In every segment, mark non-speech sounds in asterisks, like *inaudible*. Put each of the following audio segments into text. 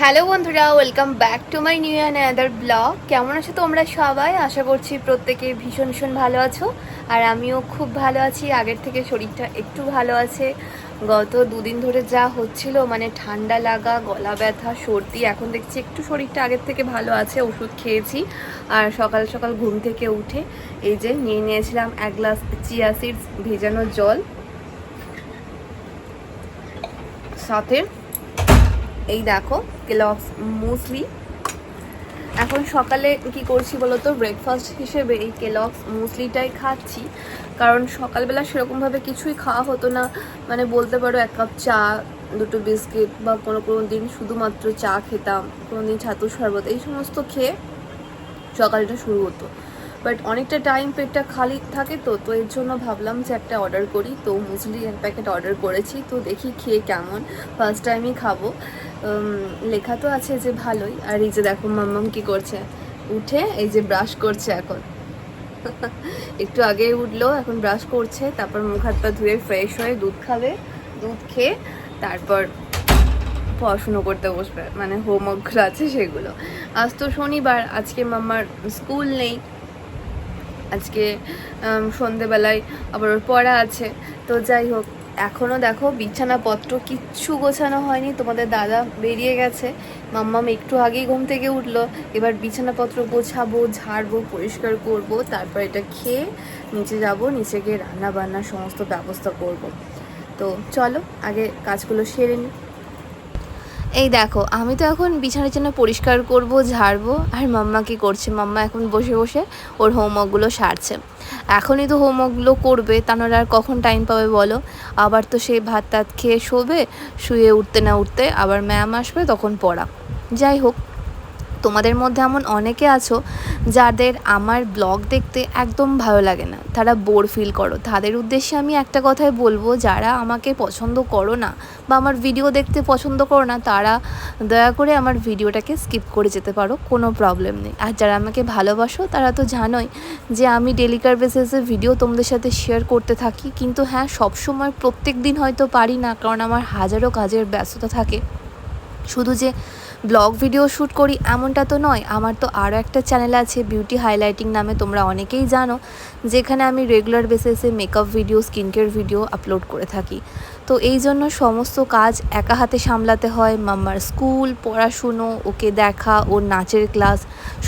Hello বন্ধুরা, welcome back to my new another blog. কেমন আছো তোমরা সবাই? আশা করছি প্রত্যেকে ভীষণ ভীষণ ভালো আছো। আর আমিও খুব ভালো আছি। আগের থেকে শরীরটা একটু ভালো আছে। গত দুদিন ধরে যা হচ্ছিল মানে ঠান্ডা লাগা, গলা ব্যথা, সর্দি, এখন দেখছি একটু শরীরটা আগের থেকে ভালো আছে, ওষুধ খেয়েছি। আর সকাল সকাল ঘুম থেকে উঠে এই যে নিয়ে নিয়েছিলাম এক গ্লাস চিয়া সিডস ভেজানো জল। সাথে এই দেখো কেলক্স মুসলি। এখন সকালে কি করছি বলো তো ব্রেকফাস্ট হিসেবে এই কেলক্স মুসলিটাই খাচ্ছি। কারণ সকালবেলা সেরকমভাবে কিছুই খাওয়া হতো না। মানে বলতে পারো, এক কাপ চা, দুটো বিস্কিট বা কোনো কোনো দিন শুধুমাত্র চা খেতাম, কোনো দিন ছাতু শরবত, এই সমস্ত খেয়ে সকালটা শুরু হতো। বাট অনেকটা টাইম পেটটা খালি থাকে তো তো এর জন্য ভাবলাম যে একটা অর্ডার করি। তো মুসলি এক প্যাকেট অর্ডার করেছি। তো দেখি খেয়ে কেমন। ফার্স্ট টাইমই খাব। লেখা তো আছে যে ভালোই। আর এই যে দেখো মাম্মাম কি করছে? উঠে এই যে ব্রাশ করছে এখন। *laughs* একটু আগে উঠল, এখন ব্রাশ করছে, তারপর মুখ হাত পা ধুয়ে ফ্রেশ হয়ে দুধ খাবে, দুধ খেয়ে তারপর পড়াশুনো করতে বসবে। মানে হোমওয়ার্কগুলো আছে সেগুলো। আজ তো শনিবার, আজকে মাম্মার স্কুল নেই। আজকে সন্ধেবেলায় আবার ওর পড়া আছে। তো যাই হোক এখনও দেখো বিছানাপত্র কিচ্ছু গোছানো হয়নি। তোমাদের দাদা বেরিয়ে গেছে। মাম্মাম একটু আগেই ঘুম থেকে উঠল। এবার বিছানাপত্র গোছাবো, ঝাড়বো, পরিষ্কার করব, তারপর এটা খেয়ে নিচে যাব, নিচে গিয়ে রান্না বান্না সমস্ত ব্যবস্থা করব। তো চলো, আগে কাজগুলো সেরে নিই এই দেখো, আমি তো এখন বিছানার জন্য পরিষ্কার করব, ঝাড়বো, আর মাম্মা কি করছে? মাম্মা এখন বসে বসে ওর হোমওয়ার্কগুলো সারছে। এখনই তো হোমওয়ার্কগুলো করবে তা নাহলে আর কখন টাইম পাবে বলো? আবার তো সে ভাত টাত খেয়ে শোবে, শুয়ে উঠতে না উঠতে আবার ম্যাম আসবে, তখন পড়া। যাই হোক। তোমাদের মধ্যে এমন অনেকে আছো যাদের আমার ব্লগ দেখতে একদম ভালো লাগে না। তারা বোর ফিল করো। তাদের উদ্দেশ্যে আমি একটা কথাই বলব, যারা আমাকে পছন্দ করো না বা আমার ভিডিও দেখতে পছন্দ করো না, তারা দয়া করে আমার ভিডিওটাকে স্কিপ করে যেতে পারো, কোনো প্রবলেম নেই। আর যারা আমাকে ভালোবাসো, তারা তো জানোই যে আমি ডেলিকার বেসিসে ভিডিও তোমাদের সাথে শেয়ার করতে থাকি। কিন্তু হ্যাঁ সবসময় প্রত্যেক দিন হয়তো পারি না, কারণ আমার হাজারো কাজের ব্যস্ততা থাকে। শুধু যে ব্লগ ভিডিও শ্যুট করি এমনটা তো নয়। আমার তো আরও একটা চ্যানেল আছে বিউটি হাইলাইটিং নামে, তোমরা অনেকেই জানো, যেখানে আমি রেগুলার বেসিসে makeup video skin care video upload করে থাকি। তো এই জন্য সমস্ত কাজ একা হাতে সামলাতে হয়। মাম্মার স্কুল পড়াশুনো, ওকে দেখা, ওর নাচের ক্লাস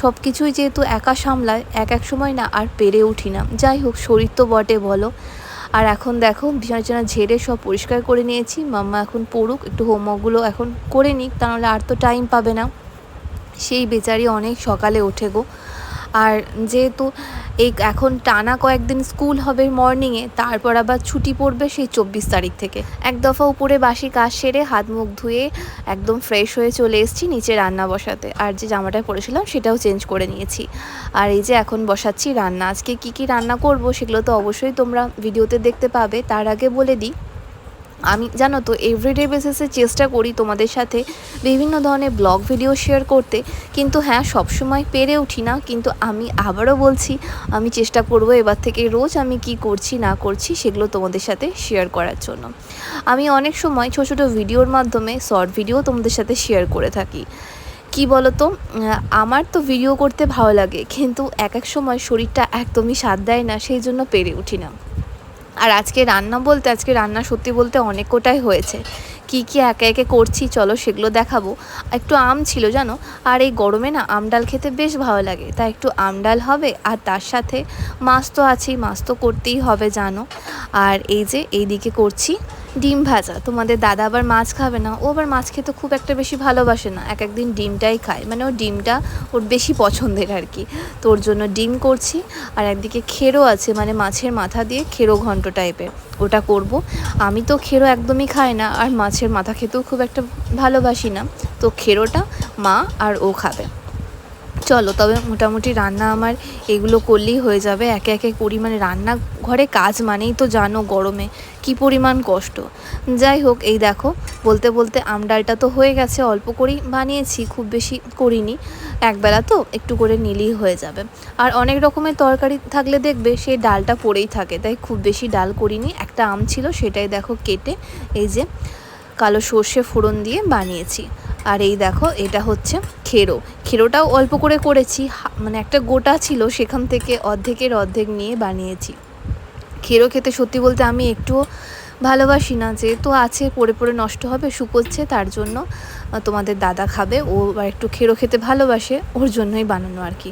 সব কিছুই যেহেতু একা সামলায়, এক এক সময় না আর পেরে উঠি না। যাই হোক, শরীর তো বটে, বলো। আর এখন দেখো, বিছানা ঝেড়ে সব পরিষ্কার করে নিয়েছি। মাম্মা এখন পড়ুক, একটু হোমওয়ার্কগুলো এখন করে নিক তাহলে আর তো টাইম পাবে না। সেই বেচারি অনেক সকালে ওঠে গো। আর যেহেতু এই এখন টানা কয়েকদিন স্কুল হবে মর্নিংয়ে, তারপর আবার ছুটি পড়বে সেই চব্বিশ তারিখ থেকে। এক দফা উপরে বাসি কাজ সেরে হাত মুখ ধুয়ে একদম ফ্রেশ হয়ে চলে এসেছি নিচে রান্না বসাতে। আর যে জামাটা পরেছিলাম সেটাও চেঞ্জ করে নিয়েছি। আর এই যে এখন বসাচ্ছি রান্না। আজকে কি কি রান্না করব সেগুলো তো অবশ্যই তোমরা ভিডিওতে দেখতে পাবে। তার আগে বলে দিই আমি জানো তো এভরিডে বেসিসে চেষ্টা করি তোমাদের সাথে বিভিন্ন ধরনের ব্লগ ভিডিও শেয়ার করতে। কিন্তু হ্যাঁ সবসময় পেরে উঠি না। কিন্তু আমি আবারও বলছি আমি চেষ্টা করব এবার থেকে রোজ আমি কি করছি না করছি সেগুলো তোমাদের সাথে শেয়ার করার জন্য। আমি অনেক সময় ছোটো ছোটো ভিডিওর মাধ্যমে শর্ট ভিডিও তোমাদের সাথে শেয়ার করে থাকি। কি আহ, আমার তো ভিডিও করতে ভালো লাগে কিন্তু এক এক সময় শরীরটা একদমই সাথ দেয় না সেই জন্য পেরে উঠি না। আর আজকে রান্না বলতে, আজকে রান্না সত্যি বলতে অনেক কোটাই হয়েছে। কি কি একে একে করছি, চলো সেগুলো দেখাবো। একটু আম ছিল জানো? আর এই গরমে না আম ডাল খেতে বেশ ভালো লাগে। তাই একটু আম ডাল হবে আর তার সাথে মাছ তো আছেই, মাছ তো করতেই হবে জানো। আর এই যে এইদিকে করছি। ডিম ভাজা। তোমাদের দাদা আবার মাছ খাবে না, ও আবার মাছ খেতে খুব একটা বেশি ভালোবাসে না। এক একদিন ডিমটাই খায়। মানে ওর ডিমটা ওর বেশি পছন্দের আর কি। তো ওর জন্য ডিম করছি। আর একদিকে খেরো আছে মানে মাছের মাথা দিয়ে খেরো ঘন্ট টাইপের ওটা করব। আমি তো খেরো একদমই খাই না, আর মাছের মাথা খেতেও খুব একটা ভালোবাসি না। তো খেরোটা মা আর ও খাবে। চলো, তবে মোটামুটি রান্না আমার এগুলো করলেই হয়ে যাবে। একে একে করি মানে রান্না ঘরে কাজ মানেই তো জানো গরমে, কি পরিমাণ কষ্ট। যাই হোক, এই দেখো, বলতে বলতে আম ডালটা তো হয়ে গেছে, অল্প করেই বানিয়েছি, খুব বেশি করিনি। একবেলা তো একটু করে নিলেই হয়ে যাবে। আর অনেক রকমের তরকারি থাকলে দেখবে সেই ডালটা পড়েই থাকে, তাই খুব বেশি ডাল করিনি। একটা আম ছিল, সেটাই দেখো কেটে, এই যে কালো সর্ষে ফোড়ন দিয়ে বানিয়েছি। আর এই দেখো, এটা হচ্ছে খেরো। খেরোটাও অল্প করে করেছি মানে একটা গোটা ছিল, সেখান থেকে অর্ধেকের অর্ধেক নিয়ে বানিয়েছি। খেরো খেতে সত্যি বলতে আমি একটুও ভালোবাসি না, যেহেতু আছে, পড়ে পড়ে নষ্ট হবে, শুকোচ্ছে, তার জন্য তোমাদের দাদা খাবে, ও একটু খেরো খেতে ভালোবাসে, ওর জন্যই বানানো আর কি।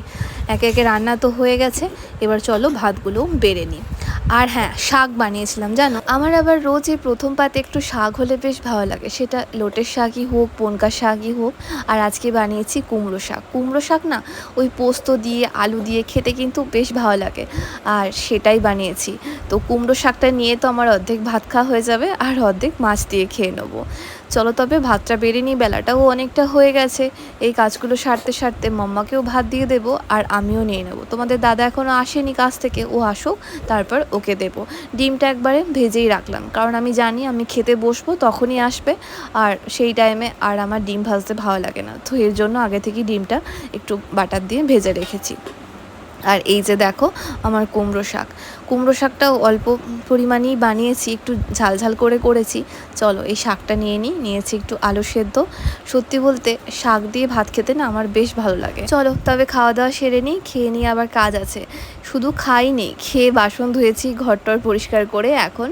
একে একে রান্না তো হয়ে গেছে, এবার চলো ভাতগুলো বেড়ে নিই। আর হ্যাঁ শাক বানিয়েছিলাম, জানো? আমার আবার রোজ এই প্রথম পাতে একটু শাক হলে বেশ ভালো লাগে। সেটা লোটের শাকই হোক পনকা শাকই হোক, আর আজকে বানিয়েছি কুমড়ো শাক। কুমড়ো শাক না, ওই পোস্ত দিয়ে, আলু দিয়ে খেতে কিন্তু বেশ ভালো লাগে। আর সেটাই বানিয়েছি। তো কুমড়ো শাকটা নিয়ে তো আমার অর্ধেক ভাত খাওয়া হয়ে যাবে, আর অর্ধেক মাছ দিয়ে খেয়ে নেব। চলো তবে ভাতটা বেড়ে নিই, বেলাটাও অনেকটা হয়ে গেছে। এই কাজগুলো সারতে সারতে মাম্মাকেও ভাত দিয়ে দেবো আর আমিও নিয়ে নেব। তোমাদের দাদা এখনও আসেনি কাজ থেকে, ও আসুক, তারপর ওকে দেবো। ডিমটা একবারে ভেজেই রাখলাম, কারণ আমি জানি আমি খেতে বসবো তখনই আসবে, আর সেই টাইমে আর আমার ডিম ভাজতে ভালো লাগে না। তো এর জন্য আগে থেকেই ডিমটা একটু বাটার দিয়ে ভেজে রেখেছি। আর এই যে দেখো, আমার কুমড়ো শাক। কুমড়ো শাকটাও অল্প পরিমাণেই বানিয়েছি, একটু ঝাল ঝাল করে করেছি। চলো, এই শাকটা নিয়ে নিই, নিয়েছি একটু আলু সেদ্ধ। সত্যি বলতে, শাক দিয়ে ভাত খেতে না আমার বেশ ভালো লাগে। চলো, তবে খাওয়া দাওয়া সেরে নিই, খেয়ে নিয়ে আবার কাজ আছে। শুধু খাই নেই খেয়ে বাসন ধুয়েছি ঘরটর পরিষ্কার করে এখন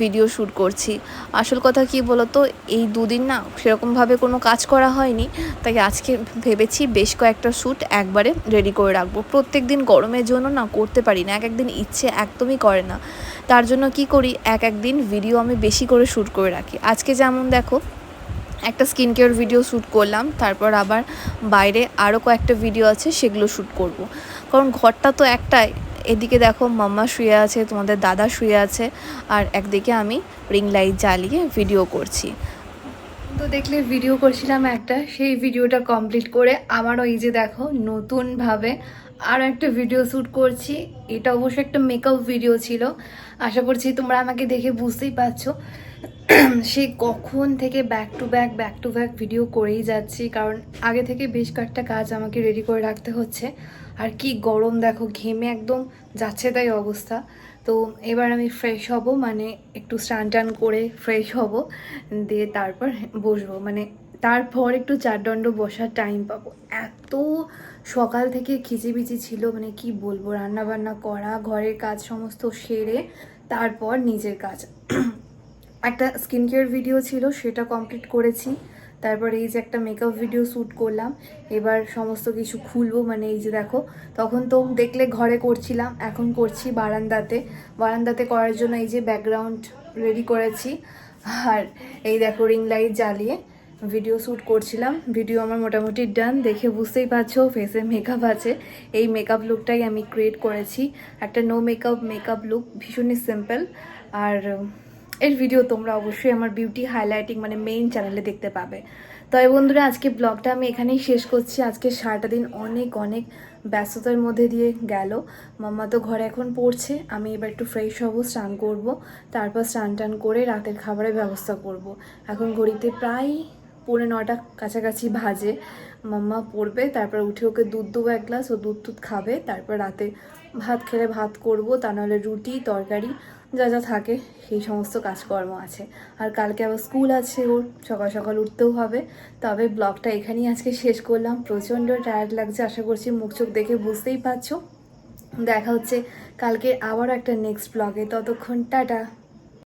ভিডিও শ্যুট করছি। আসল কথা কি বলতো, এই দুদিন না সেরকমভাবে কোনো কাজ করা হয়নি, তাই আজকে ভেবেছি বেশ কয়েকটা শ্যুট একবারে রেডি করে রাখব। প্রত্যেক দিন গরমের জন্য না করতে পারি না, এক একদিন ইচ্ছে একদমই করে না। তার জন্য কি করি? এক একদিন ভিডিও আমি বেশি করে শ্যুট করে রাখি। আজকে যেমন দেখো, একটা স্কিন কেয়ার ভিডিও শ্যুট করলাম, তারপর আবার বাইরে আরও কয়েকটা ভিডিও আছে, সেগুলো শ্যুট করব। কারণ ঘরটা তো একটাই। এদিকে দেখো, মাম্মা শুয়ে আছে, তোমাদের দাদা শুয়ে আছে, আর একদিকে আমি রিং লাইট জ্বালিয়ে ভিডিও করছি। তো দেখলে ভিডিও করছিলাম একটা, সেই ভিডিওটা কমপ্লিট করে আবারও এই যে দেখো, নতুনভাবে আরও একটা ভিডিও শ্যুট করছি। এটা অবশ্য একটা মেকআপ ভিডিও ছিল। আশা করছি তোমরা আমাকে দেখে বুঝতেই পারছ। সে কখন থেকে back to back back to back video করেই যাচ্ছি। কারণ আগে থেকে বেশ কয়েকটা কাজ আমাকে রেডি করে রাখতে হচ্ছে। আর কি গরম দেখো, ঘেমে একদম যাচ্ছে তাই অবস্থা। তো এবার আমি ফ্রেশ হব মানে একটু স্নান টান করে ফ্রেশ হব, দিয়ে তারপর বসবো। মানে তারপর একটু চারদণ্ড বসার টাইম পাবো। এত সকাল থেকে খিচিবিচি ছিল মানে কি বলব রান্না বান্না করা, ঘরের কাজ সমস্ত সেরে তারপর নিজের কাজ। *clears throat* একটা স্কিন কেয়ার ভিডিও ছিল, সেটা কমপ্লিট করেছি। তারপর এই যে একটা মেকআপ ভিডিও শ্যুট করলাম, এবার সমস্ত কিছু খুলবো মানে এই যে দেখো, তখন তো দেখলে ঘরে করছিলাম, এখন করছি বারান্দাতে। বারান্দাতে করার জন্য এই যে ব্যাকগ্রাউন্ড রেডি করেছি, আর এই দেখো রিং লাইট জ্বালিয়ে ভিডিও শ্যুট করছিলাম। ভিডিও আমার মোটামুটি ডান দেখে বুঝতেই পারছ ফেসে মেকআপ আছে। এই মেকআপ লুকটাই আমি ক্রিয়েট করেছি। একটা নো মেকআপ মেকআপ লুক ভীষণই সিম্পল আর এর ভিডিও তোমরা অবশ্যই আমার বিউটি হাইলাইটিং মানে মেইন চ্যানেলে দেখতে পাবে। তবে বন্ধুরা, আজকে ব্লগটা আমি এখানেই শেষ করছি। আজকে সারাটা দিন অনেক অনেক ব্যস্ততার মধ্যে দিয়ে গেল। মাম্মা তো ঘরে এখন পড়ছে। আমি এবার একটু ফ্রেশ হব, স্নান করব। তারপর স্নান টান করে রাতের খাবারের ব্যবস্থা করব। এখন ঘড়িতে প্রায় পৌনে নটা কাছাকাছি ভাজে মাম্মা পড়বে, তারপর উঠে ওকে দুধ দেবো এক গ্লাস ও দুধ টুধ খাবে। তারপর রাতে ভাত খেলে ভাত করব, তা নাহলে রুটি, তরকারি, যা যা থাকে, সেই সমস্ত কাজকর্ম আছে। আর কালকে আবার স্কুল আছে ওর, সকাল সকাল উঠতেও হবে। তবে ব্লগটা এখানেই আজকে শেষ করলাম। প্রচণ্ড টায়ার্ড লাগছে, আশা করছি মুখ চোখ দেখে বুঝতেই পারছ। দেখা হচ্ছে কালকে আবার একটা নেক্সট ব্লগে ততক্ষণ টাটা।